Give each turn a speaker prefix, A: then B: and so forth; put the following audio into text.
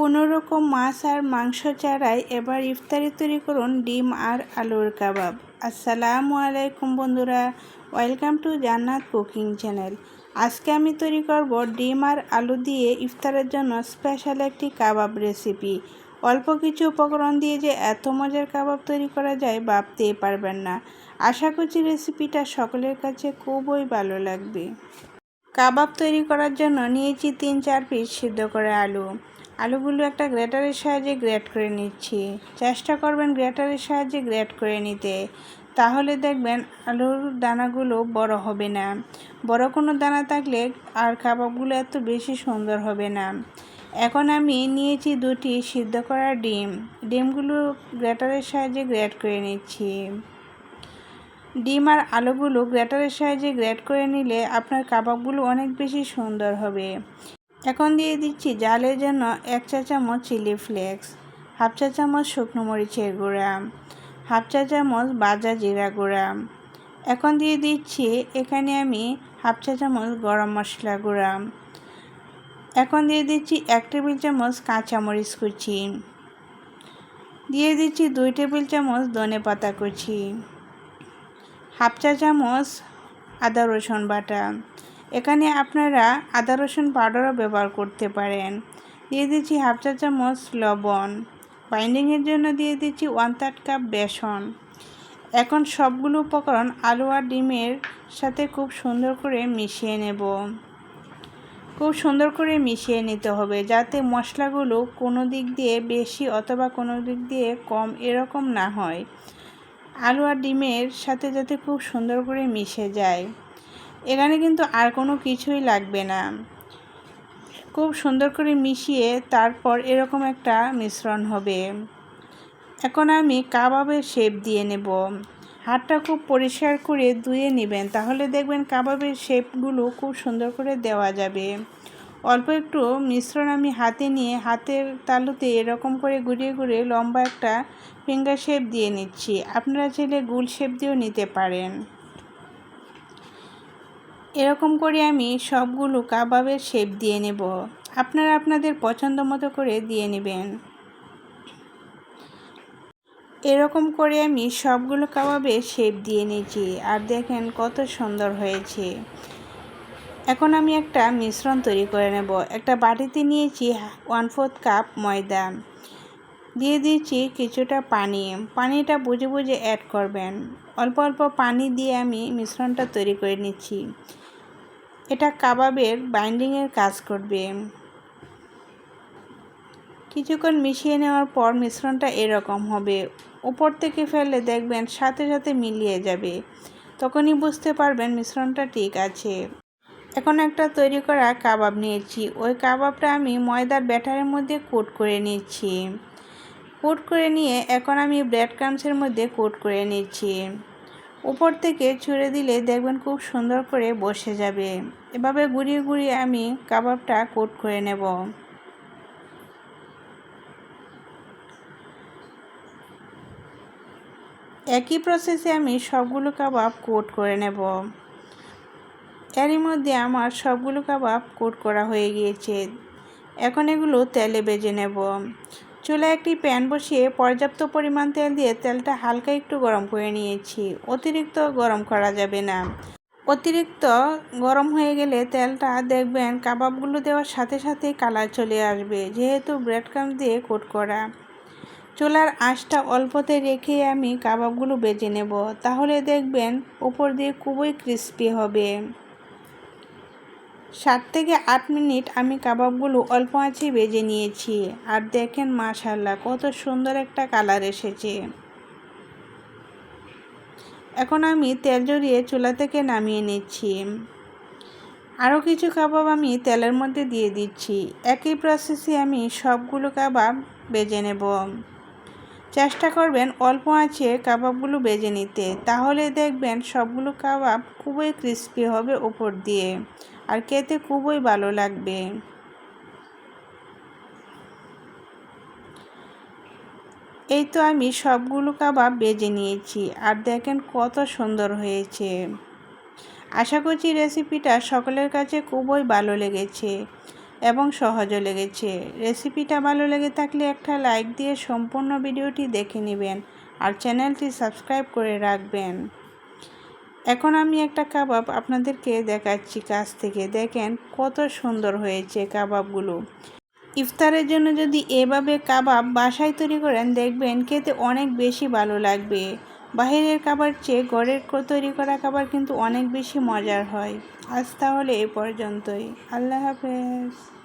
A: কোনো রকম মাছ আর মাংস ছাড়াই এবার ইফতারি তৈরি করুন ডিম আর আলুর কাবাব। আসসালামু আলাইকুম বন্ধুরা, welcome to Jannat cooking channel. আজকে আমি তৈরি করব ডিম আর আলু দিয়ে ইফতারের জন্য স্পেশাল একটি কাবাব রেসিপি। অল্প কিছু উপকরণ দিয়ে যে এত মজার কাবাব তৈরি করা যায় ভাবতেই পারবেন না। আশা করছি রেসিপিটা সকলের কাছে খুবই ভালো লাগবে। কাবাব তৈরি করার জন্য নিয়েছি তিন চার পিস সিদ্ধ করে আলু। আলুগুলো একটা গ্রেটারের সাহায্যে গ্রেট করে নিচ্ছি। চেষ্টা করবেন গ্রেটারের সাহায্যে গ্রেট করে নিতে। তাহলে দেখবেন আলুর দানাগুলো বড় হবে না। বড় কোনো দানা থাকলে আর কাবাবগুলো এত বেশি সুন্দর হবে না। এখন আমি নিয়েছি দুটি সিদ্ধ করা ডিম। ডিমগুলো গ্রেটারের সাহায্যে গ্রেট করে নিচ্ছি। ডিম আর আলুগুলো গ্রেটারের সাহায্যে গ্রেট করে নিলে আপনার কাবাবগুলো অনেক বেশি সুন্দর হবে। এখন দিয়ে দিচ্ছি জালের জন্য এক চা চামচ চিলি ফ্লেক্স, হাফ চা চামচ শুকনো মরিচের গুঁড়া, হাফ চা চামচ বাজা জিরা গুঁড়া। এখন দিয়ে দিচ্ছি এখানে আমি হাফ চা চামচ গরম মশলা গুঁড়া। এখন দিয়ে দিচ্ছি এক টেবিল চামচ কাঁচামরিচ কুচি। দিয়ে দিচ্ছি দুই টেবিল চামচ ধনে পাতা কুচি। হাফ চা চামচ আদা রসুন বাটা। এখানে আপনারা আদা, রসুন পাউডারও ব্যবহার করতে পারেন। দিয়ে দিচ্ছি হাফ চা চামচ লবণ। বাইন্ডিংয়ের জন্য দিয়ে দিচ্ছি ওয়ান থার্ড কাপ বেসন। এখন সবগুলো উপকরণ আলু আর ডিমের সাথে খুব সুন্দর করে মিশিয়ে নেব। খুব সুন্দর করে মিশিয়ে নিতে হবে যাতে মশলাগুলো কোনো দিক দিয়ে বেশি অথবা কোনো দিক দিয়ে কম এরকম না হয়। আলু আর ডিমের সাথে যাতে খুব সুন্দর করে মিশে যায়। এখানে কিন্তু আর কোনো কিছুই লাগবে না। খুব সুন্দর করে মিশিয়ে তারপর এরকম একটা মিশ্রণ হবে। এখন আমি কাবাবের শেপ দিয়ে নেব। হাতটা খুব পরিষ্কার করে ধুয়ে নেবেন, তাহলে দেখবেন কাবাবের শেপগুলো খুব সুন্দর করে দেওয়া যাবে। অল্প একটু মিশ্রণ আমি হাতে নিয়ে, হাতের তালুতে এরকম করে ঘুরিয়ে ঘুরিয়ে লম্বা একটা ফিঙ্গার শেপ দিয়ে নিচ্ছি। আপনারা চাইলে গুল শেপ দিয়েও নিতে পারেন। এরকম করে আমি সবগুলো কাবাবের শেপ দিয়ে নেব। আপনারা আপনাদের পছন্দ মতো করে দিয়ে নেবেন। এরকম করে আমি সবগুলো কাবাবে শেপ দিয়ে নিয়েছি আর দেখেন কত সুন্দর হয়েছে। এখন আমি একটা মিশ্রণ তৈরি করে নেব। একটা বাটিতে নিয়েছি ওয়ান ফোর্থ কাপ ময়দা। দিয়ে দিয়েছি কিছুটা পানি। পানিটা বুঝে বুঝে অ্যাড করবেন। অল্প অল্প পানি দিয়ে আমি মিশ্রণটা তৈরি করে নিচ্ছি। এটা কাবাবের বাইন্ডিংয়ের কাজ করবে। কিছুক্ষণ মিশিয়ে নেওয়ার পর মিশ্রণটা এরকম হবে। উপর থেকে ফেললে দেখবেন সাথে সাথে মিলিয়ে যাবে। তখনই বুঝতে পারবেন মিশ্রণটা ঠিক আছে। এখন একটা তৈরি করা কাবাব নিয়েছি। ওই কাবাবটা আমি ময়দার ব্যাটারের মধ্যে কোট করে নিচ্ছি। কোট করে নিয়ে এখন আমি ব্রেড ক্রামসের মধ্যে কোট করে নিচ্ছি। উপর থেকে ছুঁড়ে দিলে দেখবেন খুব সুন্দর করে বসে যাবে। এভাবে গুড়িয়ে গুড়িয়ে আমি কাবাবটা কোট করে নেব। একই প্রসেসে আমি সবগুলো কাবাব কোট করে নেব। এরই মধ্যে আমার সবগুলো কাবাব কোট করা হয়ে গিয়েছে। এখন এগুলো তেলে বেজে নেব। চুলায় একটি প্যান বসিয়ে পর্যাপ্ত পরিমাণ তেল দিয়ে তেলটা হালকা একটু গরম করে নিয়েছি। অতিরিক্ত গরম করা যাবে না। অতিরিক্ত গরম হয়ে গেলে তেলটা দেখবেন কাবাবগুলো দেওয়ার সাথে সাথে কালার চলে আসবে, যেহেতু ব্রেড ক্রাম দিয়ে কোট করা। চুলার আঁচটা অল্পতে রেখে আমি কাবাবগুলো বেজে নেব, তাহলে দেখবেন উপর দিয়ে খুবই ক্রিস্পি হবে। সাত থেকে আট মিনিট আমি কাবাবগুলো অল্প আঁচে বেজে নিয়েছি। আর দেখেন মাশাল্লাহ কত সুন্দর একটা কালার এসেছে। এখন আমি তেল জড়িয়ে চুলা থেকে নামিয়ে নিচ্ছি। আরও কিছু কাবাব আমি তেলের মধ্যে দিয়ে দিচ্ছি। একই প্রসেসে আমি সবগুলো কাবাব বেজে নেব। চেষ্টা করবেন অল্প আঁচে কাবাবগুলো বেজে নিতে। তাহলে দেখবেন সবগুলো কাবাব খুবই ক্রিস্পি হবে উপর দিয়ে। আর খেতে খুবই ভালো লাগবে। এই তো আমি সবগুলো কাবাব বেজে নিয়েছি আর দেখেন কত সুন্দর হয়েছে। আশা করছি রেসিপিটা সকলের কাছে খুবই ভালো লেগেছে এবং সহজও লেগেছে। রেসিপিটা ভালো লেগে থাকলে একটা লাইক দিয়ে সম্পূর্ণ ভিডিওটি দেখে নেবেন আর চ্যানেলটি সাবস্ক্রাইব করে রাখবেন। এখন আমি একটা কাবাব আপনাদেরকে দেখাচ্ছি কাছ থেকে। দেখেন কত সুন্দর হয়েছে কাবাবগুলো। ইফতারের জন্য যদি এভাবে কাবাব বাসায় তৈরি করেন, দেখবেন খেতে অনেক বেশি ভালো লাগবে। বাহিরের খাবার চেয়ে ঘরের তৈরি করা খাবার কিন্তু অনেক বেশি মজার হয়। আজ তাহলে এ পর্যন্তই। আল্লাহ হাফেজ।